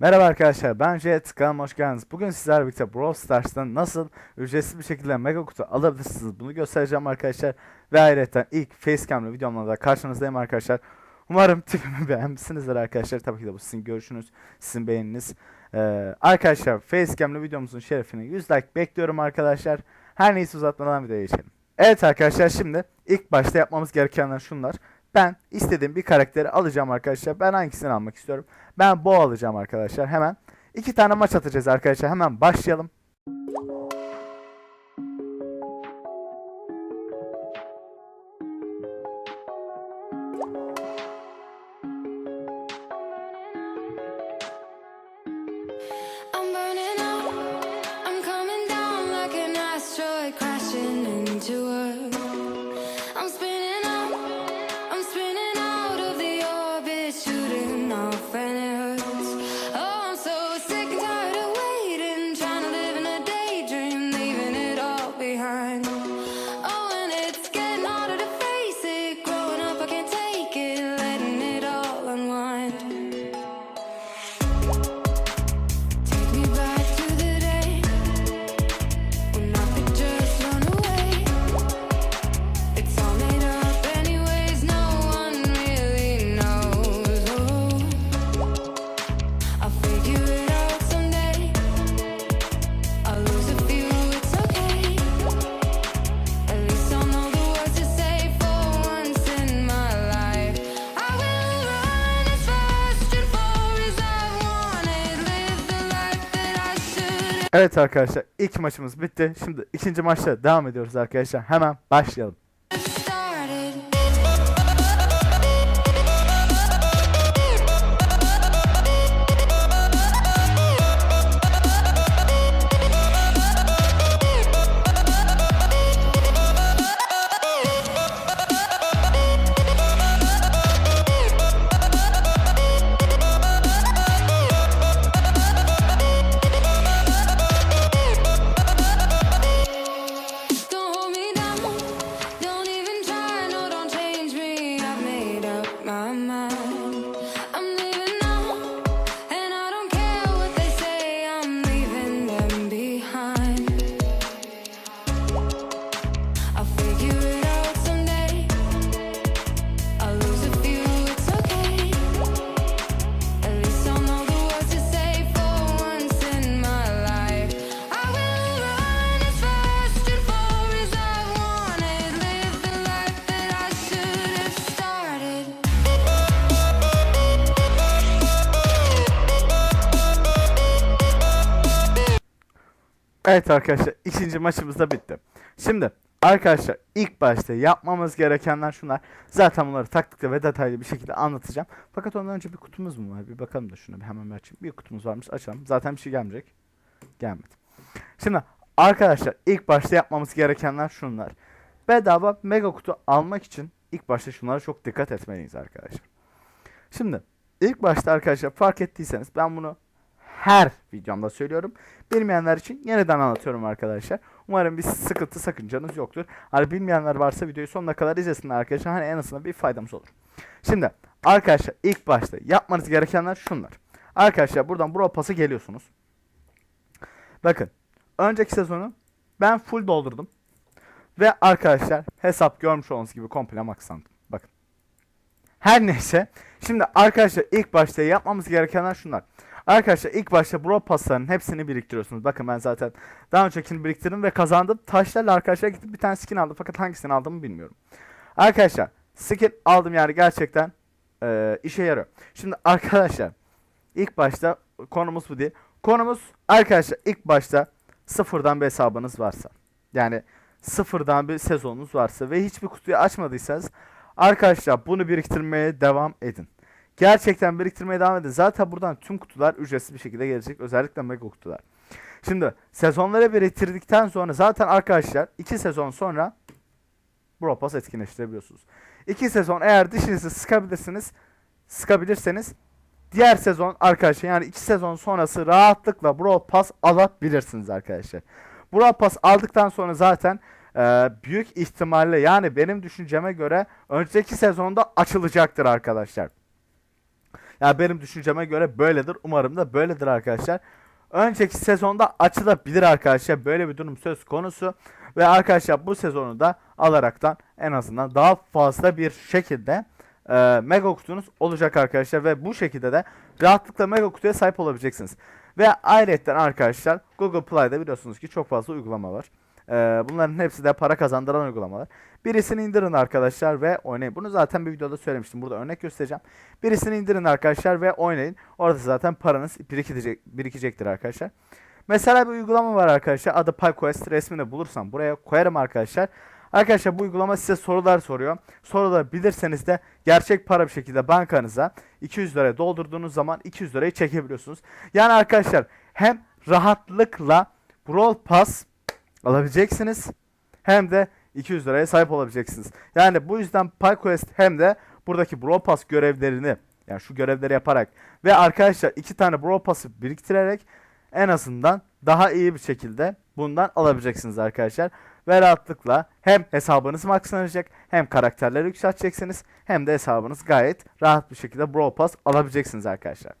Merhaba arkadaşlar ben Jet kanalıma hoş geldiniz. Bugün sizlerle birlikte Brawl Stars'tan nasıl ücretsiz bir şekilde mega kutu alabilirsiniz bunu göstereceğim arkadaşlar. Ve ayrıca ilk facecam'lı videomla da karşınızdayım arkadaşlar. Umarım tipimi beğenmişsinizdir arkadaşlar. Tabii ki de bu sizin görüşünüz, sizin beğeniniz. Ee, arkadaşlar facecam'lı videomuzun şerefine 100 like bekliyorum arkadaşlar. Her neyse uzatmadan videoya geçelim. Evet arkadaşlar şimdi ilk başta yapmamız gerekenler şunlar. Ben istediğim bir karakteri alacağım arkadaşlar. Ben hangisini almak istiyorum? Ben Bo alacağım arkadaşlar hemen. İki tane maç atacağız arkadaşlar. Hemen başlayalım. I'm burning out. Evet arkadaşlar ilk maçımız bitti. Şimdi ikinci maçla devam ediyoruz arkadaşlar. Hemen başlayalım. Evet arkadaşlar ikinci maçımız da bitti. Şimdi arkadaşlar ilk başta yapmamız gerekenler şunlar. Zaten bunları taktikle ve detaylı bir şekilde anlatacağım. Fakat ondan önce bir kutumuz mu var? Bir bakalım da şuna bir hemen bir açayım. Bir kutumuz varmış açalım. Zaten bir şey gelmeyecek. Gelmedi. Şimdi arkadaşlar ilk başta yapmamız gerekenler şunlar. Bedava mega kutu almak için ilk başta şunlara çok dikkat etmeliyiz arkadaşlar. Şimdi ilk başta arkadaşlar fark ettiyseniz ben bunu her videomda söylüyorum. Bilmeyenler için yeniden anlatıyorum arkadaşlar. Umarım bir sıkıntı sakıncanız yoktur. Hani bilmeyenler varsa videoyu sonuna kadar izlesinler arkadaşlar. Hani en azından bir faydamız olur. Şimdi arkadaşlar ilk başta yapmanız gerekenler şunlar. Arkadaşlar buradan Brawl Pass'a geliyorsunuz. Bakın önceki sezonu ben full doldurdum. Ve arkadaşlar hesap görmüş olduğunuz gibi komple maxlandım. Bakın. Her neyse. Şimdi arkadaşlar ilk başta yapmamız gerekenler şunlar. Arkadaşlar ilk başta Brawl Pass'ların hepsini biriktiriyorsunuz. Bakın ben zaten daha öncekini biriktirdim ve kazandım. Taşlarla arkadaşlar gidip bir tane skin aldım. Fakat hangisini aldığımı bilmiyorum. Arkadaşlar skin aldım yani gerçekten eee, işe yarıyor. Şimdi arkadaşlar ilk başta konumuz bu değil. Konumuz arkadaşlar ilk başta sıfırdan bir hesabınız varsa. Yani sıfırdan bir sezonunuz varsa ve hiçbir kutuyu açmadıysanız arkadaşlar bunu biriktirmeye devam edin. Gerçekten biriktirmeye devam edin. Zaten buradan tüm kutular ücretsiz bir şekilde gelecek. Özellikle mega kutular. Şimdi sezonları biriktirdikten sonra zaten arkadaşlar 2 sezon sonra Brawl Pass etkinleştirebiliyorsunuz. 2 sezon eğer dişinizi sıkabilirsiniz, sıkabilirseniz diğer sezon arkadaşlar yani 2 sezon sonrası rahatlıkla Brawl Pass alabilirsiniz arkadaşlar. Brawl Pass aldıktan sonra zaten e, büyük ihtimalle yani benim düşünceme göre önceki sezonda açılacaktır arkadaşlar. Yani benim düşünceme göre böyledir. Umarım da böyledir arkadaşlar. Önceki sezonda açılabilir arkadaşlar. Böyle bir durum söz konusu. Ve arkadaşlar bu sezonu da alaraktan en azından daha fazla bir şekilde e, mega kutunuz olacak arkadaşlar. Ve bu şekilde de rahatlıkla mega kutuya sahip olabileceksiniz. Ve ayrıca arkadaşlar Google Play'da biliyorsunuz ki çok fazla uygulama var. Ee, bunların hepsi de para kazandıran uygulamalar. Birisini indirin arkadaşlar ve oynayın. Bunu zaten bir videoda söylemiştim. Burada örnek göstereceğim. Birisini indirin arkadaşlar ve oynayın. Orada zaten paranız birikecek, birikecektir arkadaşlar. Mesela bir uygulama var arkadaşlar. Adı PyQuest. Resmini bulursam buraya koyarım arkadaşlar. Arkadaşlar bu uygulama size sorular soruyor. Soruları bilirseniz de gerçek para bir şekilde bankanıza 200 liraya doldurduğunuz zaman 200 lirayı çekebiliyorsunuz. Yani arkadaşlar hem rahatlıkla Brawl Pass alabileceksiniz hem de 200 liraya sahip olabileceksiniz. Yani bu yüzden PyQuest hem de buradaki Brawl Pass görevlerini yani şu görevleri yaparak ve arkadaşlar iki tane Brawl Pass'ı biriktirerek en azından daha iyi bir şekilde bundan alabileceksiniz arkadaşlar. Ve rahatlıkla hem hesabınız maxlanacak hem karakterleri yükselteceksiniz hem de hesabınız gayet rahat bir şekilde Brawl Pass alabileceksiniz arkadaşlar.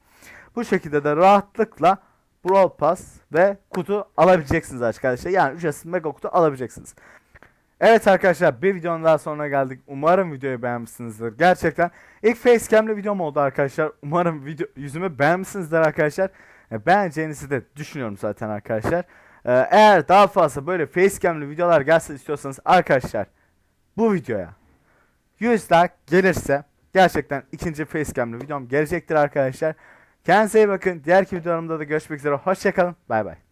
Bu şekilde de rahatlıkla Brawl Pass ve kutu alabileceksiniz arkadaşlar. Yani ücretsiz mega kutu alabileceksiniz. Evet arkadaşlar bir videonun daha sonuna geldik. Umarım videoyu beğenmişsinizdir. Gerçekten ilk facecam'li videom oldu arkadaşlar. Umarım video yüzümü beğenmişsinizdir arkadaşlar. E, Beğeneceğinizi de düşünüyorum zaten arkadaşlar. E, Eğer daha fazla böyle facecam'li videolar gelsin istiyorsanız arkadaşlar bu videoya 100 like gelirse gerçekten ikinci facecam'li videom gelecektir arkadaşlar. Kendinize iyi bakın. Diğer videolarımda da görüşmek üzere. Hoşçakalın. Bay bay.